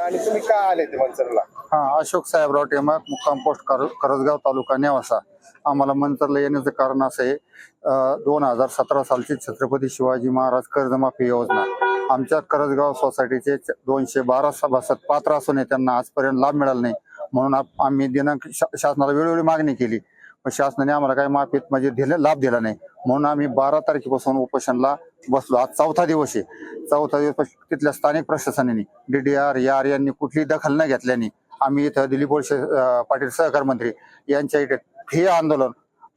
आणि तुम्ही का आले ते मंचरला? हा अशोक साहेबराव टेमक मुक्काम पोस्ट कर- करजगाव तालुका नेवासा. आम्हाला मंत्रालय येण्याचं कारण असं आहे दोन हजार सतरा सालची छत्रपती शिवाजी महाराज कर्जमाफी योजना. आमच्या करजगाव सोसायटीचे दोनशे बारा सभासद पात्र असूनही त्यांना आजपर्यंत लाभ मिळाला नाही. म्हणून आम्ही दिनांक शा- शासनाला वेळोवेळी मागणी केली. पण शासनाने आम्हाला काही माफीत म्हणजे दिले लाभ दिला नाही. म्हणून आम्ही बारा तारखेपासून उपोषणला बसलो. आज चौथा दिवस आहे. चौथा दिवस तिथल्या स्थानिक प्रशासनाने डीडीआर यार यांनी कुठली दखल न घेतल्याने आम्ही इथं दिलीप वळसे पाटील सहकार मंत्री यांच्या इथे ठिय्या आंदोलन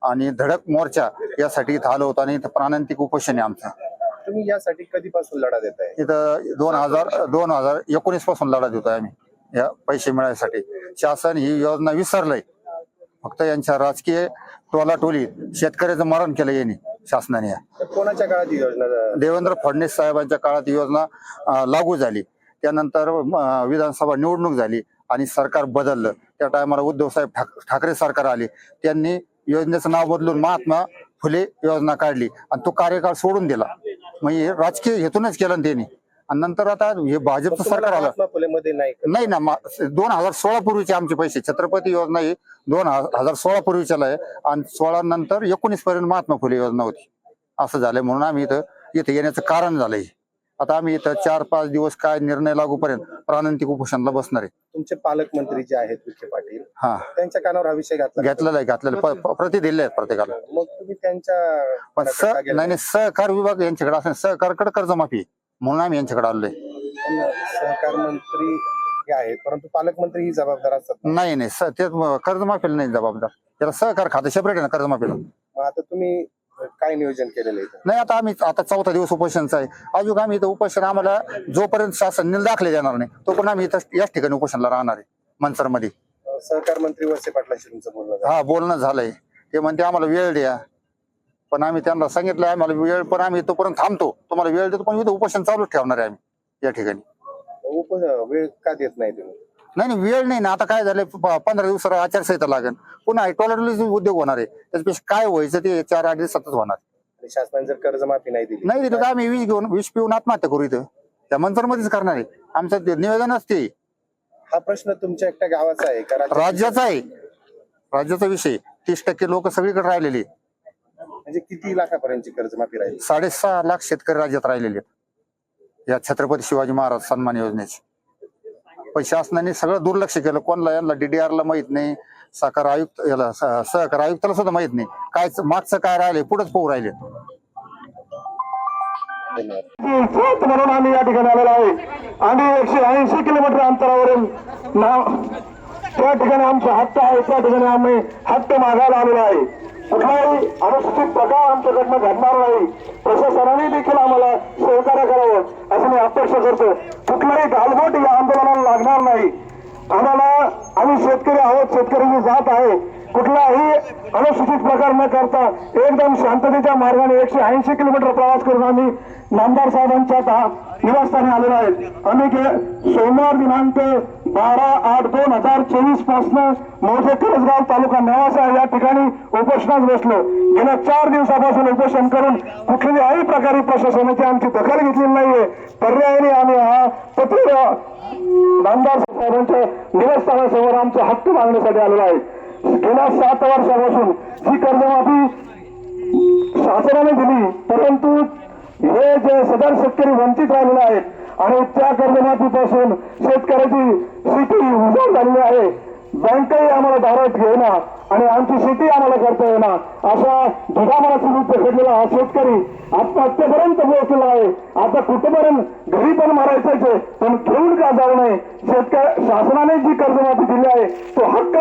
आणि धडक मोर्चा यासाठी इथं आलो होतो आणि इथं प्राणांतिक उपोषण आहे आमचं. तुम्ही यासाठी कधीपासून लढा देत आहे इथं दोन हजार दोन हजार एकोणीसपासून लढा देतोय आम्ही. या पैसे मिळायसाठी. शासन ही योजना विसरलंय. फक्त यांच्या राजकीय टोला टोली शेतकऱ्याचं मरण केलं यांनी शासनाने. कोणाच्या काळात ही योजना देवेंद्र फडणवीस साहेबांच्या काळात ही योजना लागू झाली. त्यानंतर विधानसभा निवडणूक झाली आणि सरकार बदललं. त्या टायमाला उद्धव साहेब ठाक- ठाकरे सरकार आले. त्यांनी योजनेचं नाव बदलून महात्मा फुले योजना काढली आणि तो कार्यकाळ सोडून दिला. मग हे राजकीय हेतूनच केलं त्यांनी. आणि नंतर आता हे भाजपचं सरकार आलं. मध्ये नाही ना दोन हजार सोळा पूर्वीचे आमचे पैसे. छत्रपती योजना ही दोन हजार सोळा पूर्वीच्याला आहे. आणि सोळा नंतर एकोणीस पर्यंत महात्मा फुले योजना होती. असं झालंय म्हणून आम्ही इथं इथं येण्याचं कारण झालंय. आता आम्ही इथं चार पाच दिवस काय निर्णय लागूपर्यंत प्राणांतिक उपोषणाला बसणार आहे. तुमचे पालकमंत्री जे आहेत विखे पाटील हा. त्यांच्या कानावर हा विषय घातला? घेतलेलं आहे घेतलेलं प्रति दिले आहेत प्रत्येकाला. मग तुम्ही त्यांच्या पण नाही नाही सहकार विभाग यांच्याकडे असं सहकारकडे कर्जमाफी आहे. म्हणून आम्ही यांच्याकडे आलोय. सहकार मंत्री हे आहेत परंतु पालकमंत्री ही जबाबदार असतात नाही नाही स- ते कर्जमाफीला नाही जबाबदार. त्याला सहकार खातं सेपरेट आहे ना कर्जमाफीला. मग आता तुम्ही काय नियोजन केलेलं आहे? नाही आता आम्ही आता चौथा दिवस उपोषणचा आहे. अजून आम्ही इथं उपोषण आम्हाला जोपर्यंत शासन दाखले देणार नाही तोपर्यंत आम्ही इथं याच ठिकाणी उपोषणला राहणार आहे मनसरमध्ये सहकार मंत्री वळसे पाटलांशी तुमचं बोलणं झालं. हा बोलणं झालंय. ते म्हणते आम्हाला वेळ द्या. पण आम्ही त्यांना सांगितलं आम्हाला वेळ पण आम्ही तोपर्यंत थांबतो. तुम्हाला वेळ देतो पण इथं उपोषण चालूच ठेवणार आहे आम्ही या ठिकाणी. वेळ का देत नाही तुम्ही? नाही नाही वेळ नाही ना. आता काय झालंय पंधरा दिवसाला आचारसंहिता लागेल. पुन्हा टोलाटोलीचे उद्योग होणार आहे. त्याच्यापेक्षा काय व्हायचं ते चार आठ दिवसातच होणार. आणि शासनाने जर कर्जमाफी नाही दिली? नाही दिलं तर आम्ही विष घेऊन विष पिऊन आत्महत्या करू इथं. त्या मंचरमध्येच करणार आहे. आमचं ते निवेदनच ते हा प्रश्न तुमच्या एकट्या गावाचा आहे का? राज्याचा? राज्याचा आहे. राज्याचा विषय. तीस टक्के लोक सगळीकडे राहिलेले. आहेत. म्हणजे किती लाखापर्यंतची कर्जमाफी राहील? साडेसहा लाख शेतकरी राज्यात राहिलेले आहेत. या छत्रपती शिवाजी महाराज सन्मान योजनेचे. पण शासनाने सगळं दुर्लक्ष केलं. कोणला यांना डीडीआर ला माहीत नाही साखर आयुक्त याला स- सहकार आयुक्ताला सुद्धा माहीत नाही. काय मागचं काय राहिले पुढेच पोहू राहिले. धन्यवाद. म्हणून आम्ही या ठिकाणी आलेलो आहे. आणि एकशे ऐंशी किलोमीटर अंतरावरून नाव त्या ठिकाणी आमचा हट्ट आहे. त्या ठिकाणी आम्ही हट्ट मागायला आलेलो आहे. कुठलाही अनुसूचित प्रकार आमच्याकडनं घडणार नाही. प्रशासनाने देखील आम्हाला सहकार्य करावं असं मी अपेक्षा करतो. कुठलाही गालबोट या आंदोलनाला लागणार नाही. आम्हाला आम्ही शेतकरी आहोत शेतकऱ्यांची जात आहे. कुठलाही अनुसूचित प्रकार न करता एकदम शांततेच्या मार्गाने एकशे ऐंशी किलोमीटर प्रवास करून आम्ही नामदार साहेबांच्या निवासस्थानी आलेलो आहेत आम्ही सोमवार दिनांक बारा आठ दोन हजार चोवीसपासून मोठे करजगाव तालुका नेवासा या ठिकाणी उपोषणात बसलो. गेल्या चार दिवसापासून उपोषण करून कुठल्याही प्रकारे प्रशासनाची आमची दखल घेतलेली नाहीये. पर्यायाने आम्ही हा पत्र नामदार साहेबांच्या निवासस्थानासमोर आमचा हक्क मागण्यासाठी आलेला आहे. गेल्या सात वर्षापासून ही कर्जमाफी शासनाने दिली परंतु हे जे सदर शेतकरी वंचित राहिलेले आहेत आणि त्या कर्जमाफीपासून शेतकऱ्याची स्थिती उजाड झालेली आहे. बँकही आम्हाला डायरेक्ट घेईना आणि आमची शेती आम्हाला करता येणार अशा दुधामाला सुरू पकडलेला हा शेतकरी आत्महत्येपर्यंत पोहोचलेला आहे. आता कुठेपर्यंत घरी पण मारायचंच आहे पण घेऊन का जाऊ नये? शेतकरी शासनाने जी कर्जमाफी दिली आहे तो हक्क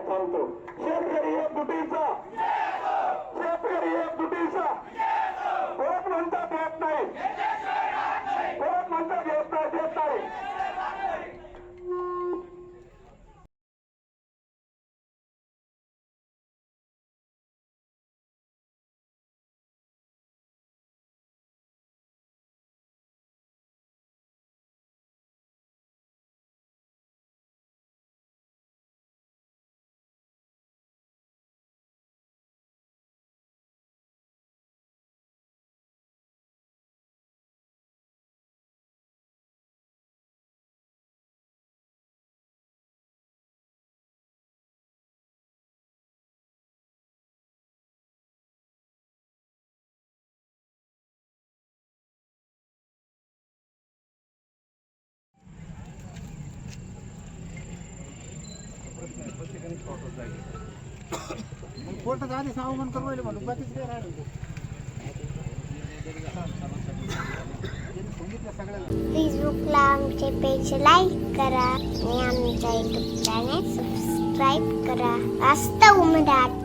थांबतो शेतकरी या दुटीचा कोर्टाचा आदेश अवमान करू राहिले म्हणून बाकीच काय राहिलं? फेसबुकला आमचे पेज लाईक करा आणि आमच्या युट्यूब चॅनेल सबस्क्राईब करा. असतं उमदाट